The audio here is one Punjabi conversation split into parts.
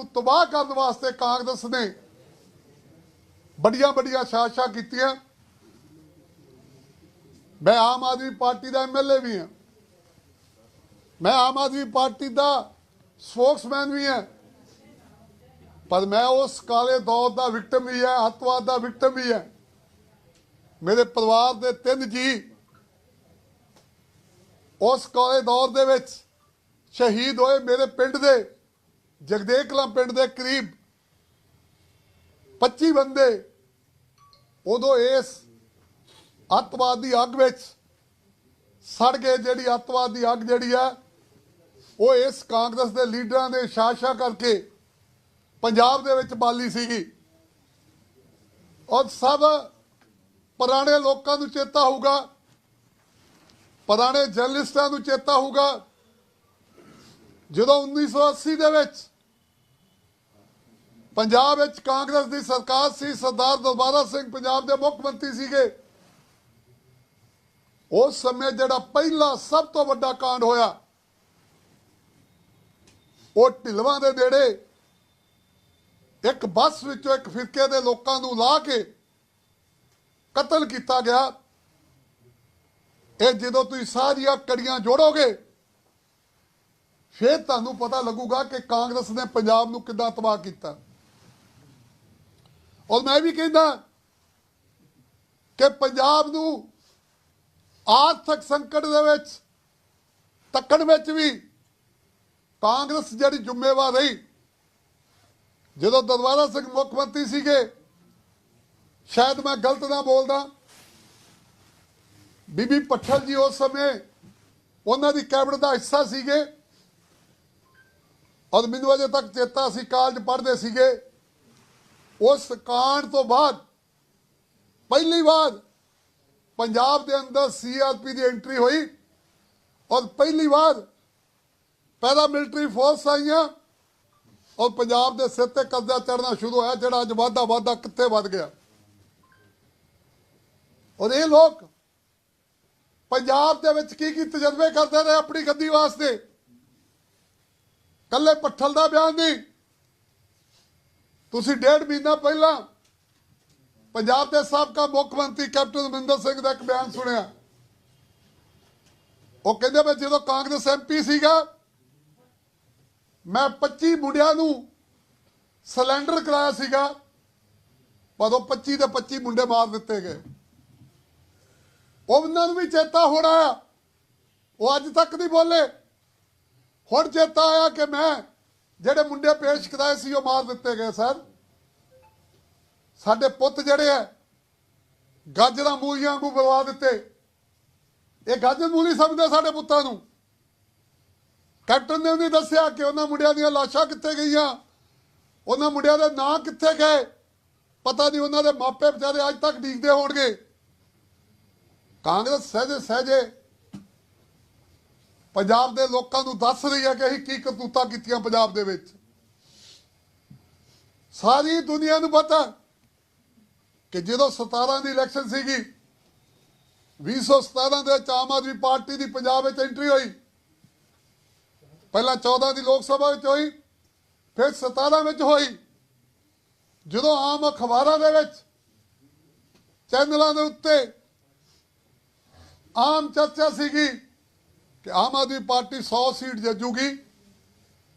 ਨੂੰ ਤਬਾਹ ਕਰਨ ਵਾਸਤੇ ਕਾਂਗਰਸ ਨੇ ਵੱਡੀਆਂ ਵੱਡੀਆਂ ਸਾਜ਼ਿਸ਼ਾਂ ਕੀਤੀਆਂ। ਮੈਂ ਆਮ ਆਦਮੀ ਪਾਰਟੀ ਦਾ ਐਮਐਲਏ ਵੀ ਹਾਂ। ਮੈਂ ਆਮ ਆਦਮੀ ਪਾਰਟੀ ਦਾ ਸਪੋਕਸਮੈਨ ਵੀ ਹਾਂ। ਪਰ ਮੈਂ ਉਸ ਕਾਲੇ ਦੌਰ ਦਾ ਵਿਕਟਮ ਵੀ ਹੈ ਅੱਤਵਾਦ ਦਾ ਵਿਕਟਮ ਵੀ ਹੈ। ਮੇਰੇ ਪਰਿਵਾਰ ਦੇ ਤਿੰਨ ਜੀ ਉਸ ਕਾਲੇ ਦੌਰ ਦੇ ਵਿੱਚ ਸ਼ਹੀਦ ਹੋਏ ਮੇਰੇ ਪਿੰਡ ਦੇ ਜਗਦੇ ਜਗਦੇਕਲਾ ਪਿੰਡ ਦੇ ਕਰੀਬ 25 ਬੰਦੇ ਉਦੋਂ ਇਸ ਅੱਤਵਾਦ ਦੀ ਅੱਗ ਵਿੱਚ ਸੜ ਗਏ। ਜਿਹੜੀ ਅੱਤਵਾਦ ਦੀ ਅੱਗ ਜਿਹੜੀ ਆ, ਉਹ ਇਸ ਕਾਂਗਰਸ ਦੇ ਲੀਡਰਾਂ ਦੇ ਸ਼ਾਸਾ ਕਰਕੇ ਪੰਜਾਬ ਦੇ ਵਿੱਚ ਬਾਲੀ ਸੀਗੀ। ਔਰ ਸਭ ਪੁਰਾਣੇ ਲੋਕਾਂ ਨੂੰ ਚੇਤਾ ਹੋਊਗਾ, ਪੁਰਾਣੇ ਜਰਨਲਿਸਟਾਂ ਨੂੰ ਚੇਤਾ ਹੋਊਗਾ। ਜਦੋਂ 1980 ਦੇ ਵਿੱਚ ਪੰਜਾਬ ਵਿੱਚ ਕਾਂਗਰਸ ਦੀ ਸਰਕਾਰ ਸੀ, ਸਰਦਾਰ ਦਰਬਾਰਾ ਸਿੰਘ ਪੰਜਾਬ ਦੇ ਮੁੱਖ ਮੰਤਰੀ ਸੀਗੇ। ਉਸ ਸਮੇਂ ਜਿਹੜਾ ਪਹਿਲਾ ਸਭ ਤੋਂ ਵੱਡਾ ਕਾਂਡ ਹੋਇਆ, ਉਹ ਢਿਲਵਾਂ ਦੇ ਨੇੜੇ ਇੱਕ ਬੱਸ ਵਿੱਚੋਂ ਇੱਕ ਫਿਰਕੇ ਦੇ ਲੋਕਾਂ ਨੂੰ ਲਾ ਕੇ ਕਤਲ ਕੀਤਾ ਗਿਆ। ਇਹ ਜਦੋਂ ਤੁਸੀਂ ਸਾਰੀਆਂ ਕੜੀਆਂ ਜੋੜੋਗੇ, ਫਿਰ ਤੁਹਾਨੂੰ ਪਤਾ ਲੱਗੂਗਾ ਕਿ ਕਾਂਗਰਸ ਨੇ ਪੰਜਾਬ ਨੂੰ ਕਿੱਦਾਂ ਤਬਾਹ ਕੀਤਾ। ਔਰ ਮੈਂ ਵੀ ਕਹਿੰਦਾ ਕਿ ਪੰਜਾਬ ਨੂੰ ਆਰਥਿਕ ਸੰਕਟ ਦੇ ਵਿੱਚ ਤੱਕਣ ਵਿੱਚ ਵੀ ਕਾਂਗਰਸ ਜਿਹੜੀ ਜ਼ਿੰਮੇਵਾਰ ਰਹੀ, ਜਦੋਂ ਦਰਬਾਰਾ ਸਿੰਘ ਮੁੱਖ ਮੰਤਰੀ ਸੀਗੇ, ਸ਼ਾਇਦ ਮੈਂ ਗਲਤ ਨਾ ਬੋਲਦਾ, ਬੀਬੀ ਪੱਠਲ ਜੀ ਉਸ ਸਮੇਂ ਉਹਨਾਂ ਦੀ ਕੈਬਨਿਟ ਦਾ ਹਿੱਸਾ ਸੀਗੇ, ਔਰ ਮੈਨੂੰ ਅਜੇ ਤੱਕ ਚੇਤਾ ਸੀ ਕਾਲਜ ਪੜ੍ਹਦੇ ਸੀਗੇ ਉਸ ਕਾਂਡ ਤੋਂ ਬਾਅਦ, ਪਹਿਲੀ ਵਾਰ ਪੰਜਾਬ ਦੇ ਅੰਦਰ ਸੀਆਰਪੀ ਦੀ ਐਂਟਰੀ ਹੋਈ ਔਰ ਪਹਿਲੀ ਵਾਰ ਪੈਰਾ ਮਿਲਟਰੀ ਫੋਰਸ ਆਈਆਂ ਔਰ ਪੰਜਾਬ ਦੇ ਸਿਰ ਤੇ ਕਬਜ਼ਾ ਚੜਨਾ ਸ਼ੁਰੂ ਹੋਇਆ, ਜਿਹੜਾ ਅੱਜ ਵਾਧਾ ਵਾਧਾ ਕਿੱਥੇ ਵੱਧ ਗਿਆ। ਔਰ ਇਹ ਲੋਕ ਪੰਜਾਬ ਦੇ ਵਿੱਚ ਕੀ ਕੀ ਤਜਰਬੇ ਕਰਦੇ ਰਹੇ ਆਪਣੀ ਗੱਦੀ ਵਾਸਤੇ? ਕੱਲੇ ਪੱਠਲ ਦਾ ਬਿਆਨ ਨਹੀਂ। ਤੁਸੀਂ ਡੇਢ ਮਹੀਨਾ ਪਹਿਲਾਂ ਪੰਜਾਬ ਦੇ ਸਾਬਕਾ ਮੁੱਖ ਮੰਤਰੀ ਕੈਪਟਨ ਅਮਰਿੰਦਰ ਸਿੰਘ ਦਾ ਇੱਕ ਬਿਆਨ ਸੁਣਿਆ। ਉਹ ਕਹਿੰਦੇ ਮੈਂ ਜਦੋਂ ਕਾਂਗਰਸ ਐਮਪੀ ਸੀਗਾ, ਮੈਂ 25 ਮੁੰਡਿਆਂ ਨੂੰ ਸਿਲੰਡਰ ਕਰਾਇਆ ਸੀਗਾ, ਪਰ ਉਹ 25 ਦੇ 25 ਮੁੰਡੇ ਮਾਰ ਦਿੱਤੇ ਗਏ। ਉਹਨਾਂ ਨੂੰ ਵੀ ਚੇਤਾ ਹੋਣਾ ਆ ਉਹ ਅੱਜ ਤੱਕ ਨਹੀਂ ਬੋਲੇ। ਹੁਣ ਚੇਤਾ ਆਇਆ ਕਿ ਮੈਂ ਜਿਹੜੇ ਮੁੰਡੇ ਪੇਸ਼ ਕਰਾਏ ਸੀ, ਉਹ ਮਾਰ ਦਿੱਤੇ ਗਏ, ਸਰ। ਸਾਡੇ ਪੁੱਤ ਜਿਹੜੇ ਆ, ਗਾਜਰਾਂ ਮੂਲੀਆਂ ਨੂੰ ਬਰਵਾ ਦਿੱਤੇ। ਇਹ ਗਾਜਰ ਮੂਲੀ ਸਮਝਦੇ ਸਾਡੇ ਪੁੱਤਾਂ ਨੂੰ। ਕੈਪਟਨ ਨੇ ਉਹਨੇ ਦੱਸਿਆ ਕਿ ਉਹਨਾਂ ਮੁੰਡਿਆਂ ਦੀਆਂ ਲਾਸ਼ਾਂ ਕਿੱਥੇ ਗਈਆਂ? ਉਹਨਾਂ ਮੁੰਡਿਆਂ ਦੇ ਨਾਂ ਕਿੱਥੇ ਗਏ? ਪਤਾ ਨਹੀਂ ਉਹਨਾਂ ਦੇ ਮਾਪੇ ਵਿਚਾਰੇ ਅੱਜ ਤੱਕ ਡੀਕਦੇ ਹੋਣਗੇ। ਕਾਂਗਰਸ ਸਹਜੇ ਸਹਜੇ ਪੰਜਾਬ ਦੇ ਲੋਕਾਂ ਨੂੰ ਦੱਸ ਰਹੀ ਹੈ ਕਿ ਅਸੀਂ ਕੀ ਕਰਤੂਤਾਂ ਕੀਤੀਆਂ ਪੰਜਾਬ ਦੇ ਵਿੱਚ। ਸਾਰੀ ਦੁਨੀਆ ਨੂੰ ਪਤਾ ਕਿ ਜਦੋਂ 17 ਦੀ ਇਲੈਕਸ਼ਨ ਸੀਗੀ 2017 ਦੇ ਵਿੱਚ ਆਮ ਆਦਮੀ ਪਾਰਟੀ ਦੀ ਪੰਜਾਬ ਵਿੱਚ ਐਂਟਰੀ ਹੋਈ। ਪਹਿਲਾਂ 14 ਦੀ ਲੋਕ ਸਭਾ ਵਿੱਚ ਹੋਈ, ਫਿਰ 17 ਵਿੱਚ ਹੋਈ। ਜਦੋਂ ਆਮ ਅਖਬਾਰਾਂ ਦੇ ਵਿੱਚ, ਚੈਨਲਾਂ ਦੇ ਉੱਤੇ ਆਮ ਚਰਚਾ ਸੀਗੀ ਕਿ ਆਮ ਆਦਮੀ ਪਾਰਟੀ 100 ਸੀਟ ਜੱਜੂਗੀ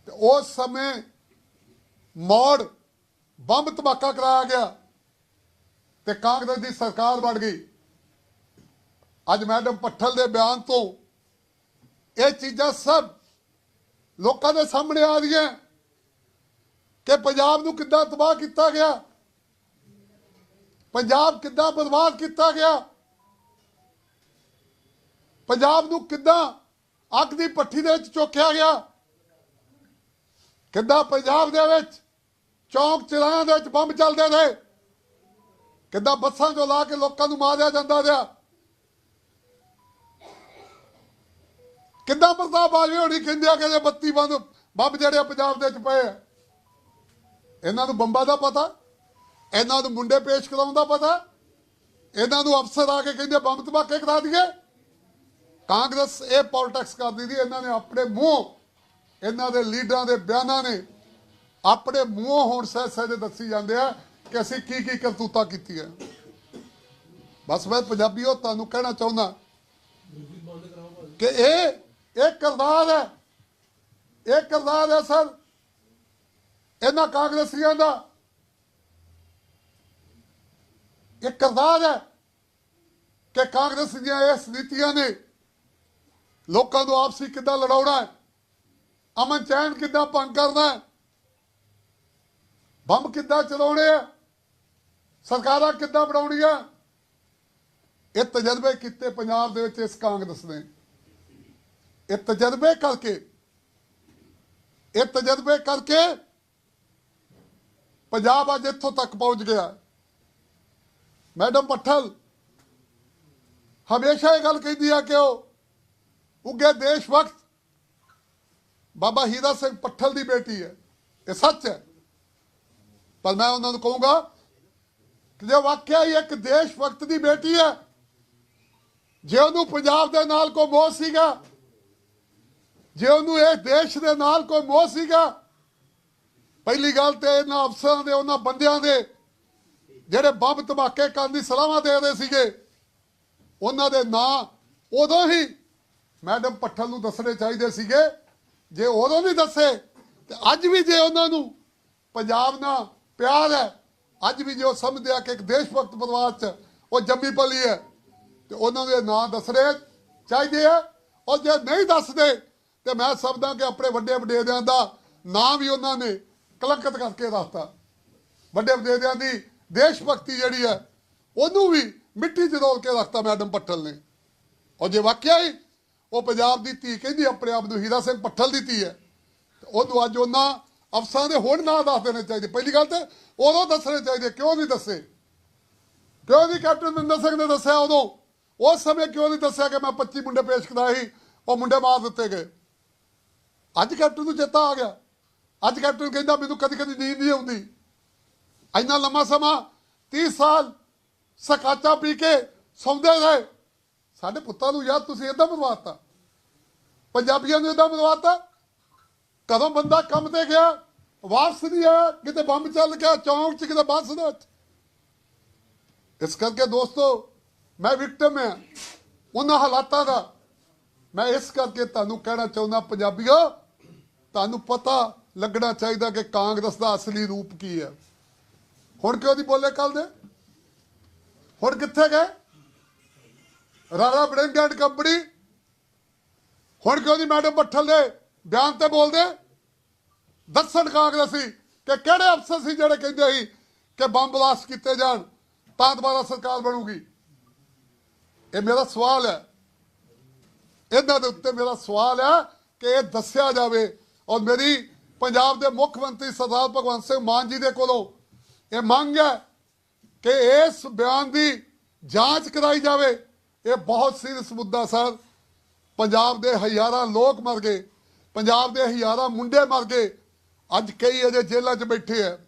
ਤੇ ਉਸ ਸਮੇਂ ਮੌੜ ਬੰਬ ਧਮਾਕਾ ਕਰਾਇਆ ਗਿਆ ਤੇ ਕਾਂਗਰਸ ਦੀ ਸਰਕਾਰ ਬਣ ਗਈ। ਅੱਜ ਮੈਡਮ ਪੱਠਲ ਦੇ ਬਿਆਨ ਤੋਂ ਇਹ ਚੀਜ਼ਾਂ ਸਭ ਲੋਕਾਂ ਦੇ ਸਾਹਮਣੇ ਆ ਰਹੀਆਂ ਕਿ ਪੰਜਾਬ ਨੂੰ ਕਿੱਦਾਂ ਤਬਾਹ ਕੀਤਾ ਗਿਆ, ਪੰਜਾਬ ਕਿੱਦਾਂ ਬਰਬਾਦ ਕੀਤਾ ਗਿਆ, ਪੰਜਾਬ ਨੂੰ ਕਿੱਦਾਂ ਅੱਗ ਦੀ ਪੱਠੀ ਦੇ ਵਿੱਚ ਚੋਖਿਆ ਗਿਆ। ਕਿੱਦਾਂ ਪੰਜਾਬ ਦੇ ਵਿੱਚ ਚੌਂਕ ਚਿਰਾਇਆਂ ਦੇ ਵਿੱਚ ਬੰਬ ਚੱਲਦੇ ਨੇ ਕਿੱਦਾਂ ਬੱਸਾਂ 'ਚੋਂ ਲਾ ਕੇ ਲੋਕਾਂ ਨੂੰ ਮਾਰਿਆ ਜਾਂਦਾ ਰਿਹਾ? ਕਿੱਦਾਂ ਪ੍ਰਤਾਪ ਬਾਜਵੇ ਹੋਣੀ ਕਹਿੰਦੇ ਆ ਕਿ ਬੱਤੀ ਬੰਦ, ਬੰਬ ਜਿਹੜੇ ਪੰਜਾਬ ਦੇ ਵਿੱਚ ਪਏ ਆ। ਇਹਨਾਂ ਨੂੰ ਬੰਬਾਂ ਦਾ ਪਤਾ, ਇਹਨਾਂ ਨੂੰ ਮੁੰਡੇ ਪੇਸ਼ ਕਰਾਉਣ ਦਾ ਪਤਾ, ਇਹਨਾਂ ਨੂੰ ਅਫਸਰ ਆ ਕੇ ਕਹਿੰਦੇ ਬੰਬ ਧਮਾਕੇ ਕਰਾ ਦਈਏ। ਕਾਂਗਰਸ ਇਹ ਪੋਲਿਟਿਕਸ ਕਰਦੀ ਸੀ, ਇਹਨਾਂ ਨੇ ਆਪਣੇ ਮੂੰਹ, ਇਹਨਾਂ ਦੇ ਲੀਡਰਾਂ ਦੇ ਬਿਆਨਾਂ ਨੇ ਆਪਣੇ ਮੂੰਹੋਂ ਹੁਣ ਸਹਿ ਦੇ ਦੱਸੀ ਜਾਂਦੇ ਆ ਕਿ ਅਸੀਂ ਕੀ ਕੀ ਕਰਤੂਤਾਂ ਕੀਤੀਆਂ। ਬਸ ਮੈਂ ਪੰਜਾਬੀਓ, ਤੁਹਾਨੂੰ ਕਹਿਣਾ ਚਾਹੁੰਦਾ ਕਿ ਇਹ ਇਹ ਕਰਦਾਰ ਹੈ, ਇਹ ਕਰਦਾਰ ਹੈ ਸਰ, ਇਹਨਾਂ ਕਾਂਗਰਸੀਆਂ ਦਾ। ਇਹ ਕਰਦਾਰ ਹੈ ਕਿ ਕਾਂਗਰਸ ਦੀਆਂ ਇਸ ਨੀਤੀਆਂ ਨੇ ਲੋਕਾਂ ਨੂੰ ਆਪਸੀ ਕਿੱਦਾਂ ਲੜਾਉਣਾ ਹੈ? ਅਮਨ ਚੈਨ ਕਿੱਦਾਂ ਭੰਗ ਕਰਨਾ ਹੈ? ਬੰਬ ਕਿੱਦਾਂ ਚਲਾਉਣੇ ਆ ਸਰਕਾਰਾਂ ਕਿੱਦਾਂ ਬਣਾਉਣੀਆਂ? ਇਹ ਤਜਰਬੇ ਕੀਤੇ ਪੰਜਾਬ ਦੇ ਵਿੱਚ ਇਸ ਕਾਂਗਰਸ ਨੇ। ਇਹ ਤਜਰਬੇ ਕਰਕੇ, ਇਹ ਤਜਰਬੇ ਕਰਕੇ ਪੰਜਾਬ ਅੱਜ ਇੱਥੋਂ ਤੱਕ ਪਹੁੰਚ ਗਿਆ। ਮੈਡਮ ਪੱਠਲ, ਹਮੇਸ਼ਾ ਇਹ ਗੱਲ ਕਹਿੰਦੀ ਆ ਕਿ ਉਹ ਉੱਗੇ ਦੇਸ਼ ਵਕਤ ਬਾਬਾ ਹੀਰਾ ਸਿੰਘ ਪੱਠਲ ਦੀ ਬੇਟੀ ਹੈ। ਇਹ ਸੱਚ ਹੈ। ਪਰ ਮੈਂ ਉਹਨਾਂ ਨੂੰ ਕਹੂੰਗਾ ਕਿ ਜੇ ਵਾਕਿਆ ਹੀ ਇੱਕ ਦੇਸ਼ ਵਕਤ ਦੀ ਬੇਟੀ ਹੈ, ਜੇ ਉਹਨੂੰ ਪੰਜਾਬ ਦੇ ਨਾਲ ਕੋਈ ਮੋਹ ਸੀਗਾ, ਜੇ ਉਹਨੂੰ ਇਹ ਦੇਸ਼ ਦੇ ਨਾਲ ਕੋਈ ਮੋਹ ਸੀਗਾ, ਪਹਿਲੀ ਗੱਲ ਤੇ ਇਹਨਾਂ ਅਫਸਰਾਂ ਦੇ, ਉਹਨਾਂ ਬੰਦਿਆਂ ਦੇ ਜਿਹੜੇ ਬੰਬ ਧਮਾਕੇ ਕਰਨ ਦੀ ਸਲਾਹਾਂ ਦੇ ਰਹੇ ਸੀਗੇ, ਉਹਨਾਂ ਦੇ ਨਾਂ ਉਦੋਂ ਹੀ ਮੈਡਮ ਪੱਠਲ ਨੂੰ ਦੱਸਣੇ ਚਾਹੀਦੇ ਸੀਗੇ। ਜੇ ਉਦੋਂ ਨਹੀਂ ਦੱਸੇ, ਤੇ ਅੱਜ ਵੀ ਜੇ ਉਹਨਾਂ ਨੂੰ ਪੰਜਾਬ ਨਾਲ ਪਿਆਰ ਹੈ, ਅੱਜ ਵੀ ਜੇ ਉਹ ਸਮਝਦੇ ਆ ਕਿ ਇੱਕ ਦੇਸ਼ ਭਗਤ ਪਰਿਵਾਰ ਚ ਉਹ ਜੰਮੀ ਪਲੀ ਹੈ, ਤੇ ਉਹਨਾਂ ਦੇ ਨਾਂ ਦੱਸਣੇ ਚਾਹੀਦੇ ਆ। ਔਰ ਜੇ ਨਹੀਂ ਦੱਸਦੇ, ਤੇ ਮੈਂ ਸਮਝਦਾ ਕਿ ਆਪਣੇ ਵੱਡੇ ਵਡੇਰਿਆਂ ਦਾ ਨਾਂ ਵੀ ਉਹਨਾਂ ਨੇ ਕਲੰਕਤ ਕਰਕੇ ਰੱਖਤਾ ਵੱਡੇ ਵਡੇਰਿਆਂ ਦੀ ਦੇਸ਼ ਭਗਤੀ ਜਿਹੜੀ ਹੈ, ਉਹਨੂੰ ਵੀ ਮਿੱਟੀ 'ਚ ਰੋਲ ਕੇ ਰੱਖਤਾ ਮੈਡਮ ਪੱਟਲ ਨੇ। ਔਰ ਜੇ ਵਾਕਿਆ ਹੀ ਉਹ ਪੰਜਾਬ ਦੀ ਧੀ ਕਹਿੰਦੀ ਆਪਣੇ ਆਪ ਨੂੰ ਹੀਰਾ ਸਿੰਘ ਪੱਠਲ ਦੀ ਧੀ ਹੈ। ਉਹਨੂੰ ਅੱਜ ਉਹਨਾਂ ਅਫਸਰਾਂ ਦੇ ਹੁਣ ਨਾਂ ਦੱਸ ਦੇਣੇ ਚਾਹੀਦੇ। ਪਹਿਲੀ ਗੱਲ ਤੇ ਉਦੋਂ ਦੱਸਣੇ ਚਾਹੀਦੇ, ਕਿਉਂ ਨਹੀਂ ਦੱਸੇ? ਕਿਉਂ ਨਹੀਂ ਕੈਪਟਨ ਮਨਿੰਦਰ ਸਿੰਘ ਨੇ ਦੱਸਿਆ ਉਦੋਂ? ਉਸ ਸਮੇਂ ਕਿਉਂ ਨਹੀਂ ਦੱਸਿਆ ਕਿ ਮੈਂ 25 ਮੁੰਡੇ ਪੇਸ਼ ਕਰਾਏ ਸੀ, ਉਹ ਮੁੰਡੇ ਮਾਰ ਦਿੱਤੇ ਗਏ? ਅੱਜ ਕੈਪਟਨ ਨੂੰ ਚੇਤਾ ਆ ਗਿਆ। ਅੱਜ ਕੈਪਟਨ ਕਹਿੰਦਾ, ਮੈਨੂੰ ਕਦੀ ਕਦੀ ਨੀਂਦ ਨਹੀਂ ਆਉਂਦੀ। ਇੰਨਾ ਲੰਮਾ ਸਮਾਂ 30 ਸਾਲ ਸਕਾਚਾ ਪੀ ਕੇ ਸੌਂਦੇ ਰਹੇ। ਸਾਡੇ ਪੁੱਤਾਂ ਨੂੰ ਯਾਰ ਤੁਸੀਂ ਇਦਾਂ ਮਰਵਾਤਾ ਪੰਜਾਬੀਆਂ ਨੂੰ ਇਦਾਂ ਮਰਵਾਤਾ ਕਦੋਂ ਬੰਦਾ ਕੰਮ ਤੇ ਗਿਆ, ਵਾਪਸ ਨਹੀਂ ਆਇਆ, ਕਿਤੇ ਬੰਬ ਚੱਲ ਗਿਆ, ਚੌਂਕ 'ਚ, ਕਿਤੇ ਬੱਸ ਦੇ ਇਸ ਕਰਕੇ ਦੋਸਤੋ, ਮੈਂ ਵਿਕਟਮ ਹਾਂ। ਉਹਨਾਂ ਹਾਲਾਤਾਂ ਦਾ ਮੈਂ ਇਸ ਕਰਕੇ ਤੁਹਾਨੂੰ ਕਹਿਣਾ ਚਾਹੁੰਦਾ, ਪੰਜਾਬੀਓ, ਤੁਹਾਨੂੰ ਪਤਾ ਲੱਗਣਾ ਚਾਹੀਦਾ ਕਿ ਕਾਂਗਰਸ ਦਾ ਅਸਲੀ ਰੂਪ ਕੀ ਹੈ। ਹੁਣ ਕਿਉਂ ਨਹੀਂ ਬੋਲੇ ਕੱਲ ਦੇ? ਹੁਣ ਕਿੱਥੇ ਗਏ? Rana Warring and company. ਹੁਣ ਕਿਉਂ ਨਹੀਂ ਮੈਡਮ ਪੱਠਲ ਦੇ ਬਿਆਨ ਤੇ ਬੋਲਦੇ? ਦੱਸਣ ਕਾਂਗਰਸੀ ਕਿ ਕਿਹੜੇ ਅਫਸਰ ਸੀ ਜਿਹੜੇ ਕਹਿੰਦੇ ਸੀ ਕਿ ਬੰਬ ਬਲਾਸਟ ਕੀਤੇ ਜਾਣ, ਤਾਂ ਦੁਬਾਰਾ ਸਰਕਾਰ ਬਣੂਗੀ? ਇਹ ਮੇਰਾ ਸਵਾਲ ਹੈ। ਇਹਨਾਂ ਦੇ ਉੱਤੇ ਮੇਰਾ ਸਵਾਲ ਹੈ ਕਿ ਇਹ ਦੱਸਿਆ ਜਾਵੇ। ਔਰ ਮੇਰੀ ਪੰਜਾਬ ਦੇ ਮੁੱਖ ਮੰਤਰੀ ਸਰਦਾਰ ਭਗਵੰਤ ਸਿੰਘ ਮਾਨ ਜੀ ਦੇ ਕੋਲੋਂ ਇਹ ਮੰਗ ਹੈ ਕਿ ਇਸ ਬਿਆਨ ਦੀ ਜਾਂਚ ਕਰਾਈ ਜਾਵੇ। ਇਹ ਬਹੁਤ ਸੀਰੀਅਸ ਮੁੱਦਾ ਸਰ। ਪੰਜਾਬ ਦੇ ਹਜ਼ਾਰਾਂ ਲੋਕ ਮਰ ਗਏ। ਪੰਜਾਬ ਦੇ ਹਜ਼ਾਰਾਂ ਮੁੰਡੇ ਮਰ ਗਏ। ਅੱਜ ਕਈ ਅਜੇ ਜੇਲ੍ਹਾਂ 'ਚ ਬੈਠੇ ਆ।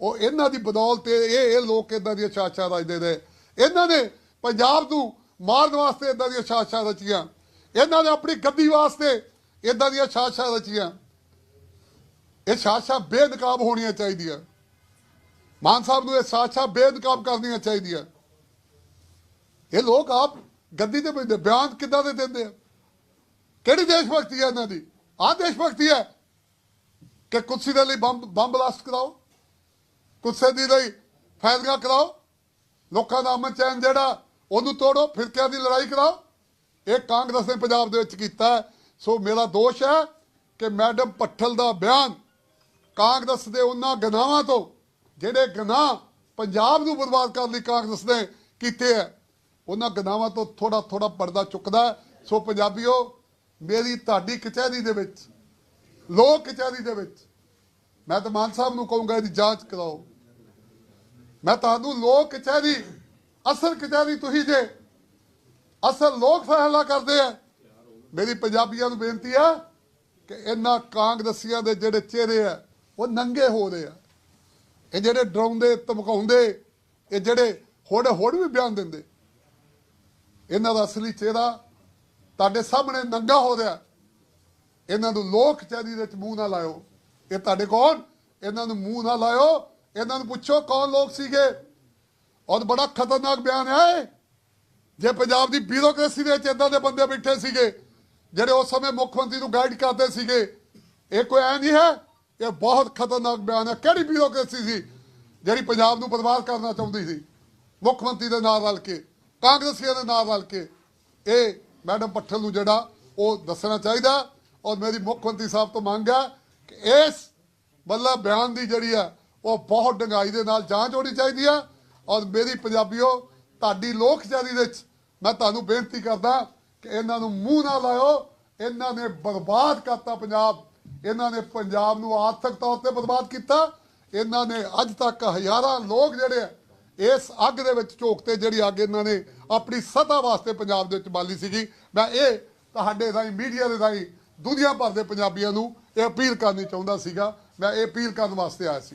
ਉਹ ਇਹਨਾਂ ਦੀ ਬਦੌਲਤ ਇਹ ਇਹ ਲੋਕ ਇਦਾਂ ਦੀਆਂ ਛਾਛਾਂ ਰਚਦੇ ਨੇ। ਇਹਨਾਂ ਨੇ ਪੰਜਾਬ ਨੂੰ ਮਾਰਨ ਵਾਸਤੇ ਇਦਾਂ ਦੀਆਂ ਛਾਛਾਂ ਰਚੀਆਂ। ਇਹਨਾਂ ਨੇ ਆਪਣੀ ਗੱਦੀ ਵਾਸਤੇ ਇਦਾਂ ਦੀਆਂ ਛਾਛਾਂ ਰਚੀਆਂ। ਇਹ ਛਾਛਾਂ ਬੇਨਕਾਬ ਹੋਣੀਆਂ ਚਾਹੀਦੀਆਂ। ਮਾਨ ਸਾਹਿਬ ਨੂੰ ਇਹ ਛਾਛਾਂ ਬੇਨਕਾਬ ਕਰਨੀਆਂ ਚਾਹੀਦੀਆਂ। ਇਹ ਲੋਕ ਆਪ ਗੱਦੀ ਤੇ ਬੈਠੇ ਬਿਆਨ ਕਿੱਦਾਂ ਦੇ ਦਿੰਦੇ ਆ? ਕਿਹੜੀ ਦੇਸ਼ ਭਗਤੀ ਹੈ ਇਹਨਾਂ ਦੀ? ਆਹ ਦੇਸ਼ ਭਗਤੀ ਹੈ ਕਿ ਕੁਰਸੀ ਦੇ ਲਈ ਬੰਬ ਬੰਬ ਬਲਾਸਟ ਕਰਾਓ, ਕੁਰਸੀ ਦੀ ਲਈ ਫੈਸਲਾ ਕਰਾਓ, ਲੋਕਾਂ ਦਾ ਅਮਨ ਚੈਨ ਜਿਹੜਾ, ਉਹਨੂੰ ਤੋੜੋ, ਫਿਰਕਿਆਂ ਦੀ ਲੜਾਈ ਕਰਾਓ। ਇਹ ਕਾਂਗਰਸ ਨੇ ਪੰਜਾਬ ਦੇ ਵਿੱਚ ਕੀਤਾ ਹੈ। ਸੋ ਮੇਰਾ ਦੋਸ਼ ਹੈ ਕਿ ਮੈਡਮ ਪੱਠਲ ਦਾ ਬਿਆਨ ਕਾਂਗਰਸ ਦੇ ਉਹਨਾਂ ਗਨਾਹਾਂ ਤੋਂ, ਜਿਹੜੇ ਗਨਾਹ ਪੰਜਾਬ ਨੂੰ ਬਰਬਾਦ ਕਰਨ ਲਈ ਕਾਂਗਰਸ ਨੇ ਕੀਤੇ ਹੈ ਉਹਨਾਂ ਗਨਾਵਾਂ ਤੋਂ ਥੋੜਾ ਥੋੜਾ ਪਰਦਾ ਚੁੱਕਦਾ ਹੈ। ਸੋ ਪੰਜਾਬੀਓ, ਮੇਰੀ ਤੁਹਾਡੀ ਕਚਹਿਰੀ ਦੇ ਵਿੱਚ, ਲੋਕ ਕਚਹਿਰੀ ਦੇ ਵਿੱਚ, ਮੈਂ ਤਾਂ ਮਾਨ ਸਾਹਿਬ ਨੂੰ ਕਹੂੰਗਾ ਇਹਦੀ ਜਾਂਚ ਕਰਾਓ। ਮੈਂ ਤੁਹਾਨੂੰ ਲੋਕ ਕਚਹਿਰੀ, ਅਸਲ ਕਚਹਿਰੀ ਤੁਸੀਂ ਜੇ ਅਸਲ ਲੋਕ ਫੈਸਲਾ ਕਰਦੇ ਆ, ਮੇਰੀ ਪੰਜਾਬੀਆਂ ਨੂੰ ਬੇਨਤੀ ਆ ਕਿ ਇਹਨਾਂ ਕਾਂਗਰਸੀਆਂ ਦੇ ਜਿਹੜੇ ਚਿਹਰੇ ਆ, ਉਹ ਨੰਗੇ ਹੋ ਰਹੇ ਆ। ਇਹ ਜਿਹੜੇ ਡਰਾਉਂਦੇ, ਧਮਕਾਉਂਦੇ, ਇਹ ਜਿਹੜੇ ਹੋੜ ਹੋੜ ਵੀ ਬਿਆਨ ਦਿੰਦੇ। ਇਹਨਾਂ ਦਾ ਅਸਲੀ ਚਿਹਰਾ ਤੁਹਾਡੇ ਸਾਹਮਣੇ ਨੰਗਾ ਹੋ ਰਿਹਾ। ਇਹਨਾਂ ਨੂੰ ਲੋਕ ਕਚਹਿਰੀ ਦੇ ਵਿੱਚ ਮੂੰਹ ਨਾ ਲਾਇਓ। ਇਹ ਤੁਹਾਡੇ ਕੋਲ ਇਹਨਾਂ ਨੂੰ ਮੂੰਹ ਨਾ ਲਾਇਓ। ਇਹਨਾਂ ਨੂੰ ਪੁੱਛੋ ਕੌਣ ਲੋਕ ਸੀਗੇ? ਔਰ ਬੜਾ ਖਤਰਨਾਕ ਬਿਆਨ ਹੈ ਇਹ। ਜੇ ਪੰਜਾਬ ਦੀ ਬਿਊਰੋਕ੍ਰੇਸੀ ਦੇ ਵਿੱਚ ਇਦਾਂ ਦੇ ਬੰਦੇ ਬੈਠੇ ਸੀਗੇ, ਜਿਹੜੇ ਉਸ ਸਮੇਂ ਮੁੱਖ ਮੰਤਰੀ ਨੂੰ ਗਾਈਡ ਕਰਦੇ ਸੀਗੇ, ਇਹ ਕੋਈ ਐ ਨਹੀਂ ਹੈ? ਇਹ ਬਹੁਤ ਖਤਰਨਾਕ ਬਿਆਨ ਹੈ। ਕਿਹੜੀ ਬਿਊਰੋਕ੍ਰੇਸੀ ਸੀ ਜਿਹੜੀ ਪੰਜਾਬ ਨੂੰ ਬਰਬਾਦ ਕਰਨਾ ਚਾਹੁੰਦੀ ਸੀ? ਮੁੱਖ ਮੰਤਰੀ ਦੇ ਨਾਲ ਰਲ ਕੇ। ਕਾਂਗਰਸੀਆਂ ਦੇ ਨਾਲ ਰਲ ਕੇ ਇਹ ਮੈਡਮ ਪੱਠਲ ਨੂੰ ਜਿਹੜਾ ਉਹ ਦੱਸਣਾ ਚਾਹੀਦਾ ਔਰ ਮੇਰੀ ਮੁੱਖ ਮੰਤਰੀ ਸਾਹਿਬ ਤੋਂ ਮੰਗ ਹੈ ਕਿ ਇਸ ਮਤਲਬ ਬਿਆਨ ਦੀ ਜਿਹੜੀ ਹੈ ਉਹ ਬਹੁਤ ਡੰਗਾਈ ਦੇ ਨਾਲ ਜਾਂਚ ਹੋਣੀ ਚਾਹੀਦੀ ਹੈ ਔਰ ਮੇਰੀ ਪੰਜਾਬੀਓ, ਤੁਹਾਡੀ ਲੋਕਚਾਰੀ ਦੇ ਵਿੱਚ ਮੈਂ ਤੁਹਾਨੂੰ ਬੇਨਤੀ ਕਰਦਾ ਕਿ ਇਹਨਾਂ ਨੂੰ ਮੂੰਹ ਨਾ ਲਾਇਓ, ਇਹਨਾਂ ਨੇ ਬਰਬਾਦ ਕਰਤਾ ਪੰਜਾਬ, ਇਹਨਾਂ ਨੇ ਪੰਜਾਬ ਨੂੰ ਆਰਥਿਕ ਤੌਰ ਤੇ ਬਰਬਾਦ ਕੀਤਾ, ਇਹਨਾਂ ਨੇ ਅੱਜ ਤੱਕ ਹਜ਼ਾਰਾਂ ਲੋਕ ਜਿਹੜੇ ਆ ਇਸ ਅੱਗ ਦੇ ਵਿੱਚ ਝੋਕ 'ਤੇ ਜਿਹੜੀ ਅੱਗ ਇਹਨਾਂ ਨੇ ਆਪਣੀ ਸਤਾ ਵਾਸਤੇ ਪੰਜਾਬ ਦੇ ਵਿੱਚ ਬਾਲੀ ਸੀਗੀ, ਮੈਂ ਇਹ ਤੁਹਾਡੇ ਰਾਹੀਂ, ਮੀਡੀਆ ਦੇ ਰਾਹੀਂ ਦੁਨੀਆ ਭਰ ਦੇ ਪੰਜਾਬੀਆਂ ਨੂੰ ਇਹ ਅਪੀਲ ਕਰਨੀ ਚਾਹੁੰਦਾ ਸੀਗਾ, ਮੈਂ ਇਹ ਅਪੀਲ ਕਰਨ ਵਾਸਤੇ ਆਇਆ ਸੀ।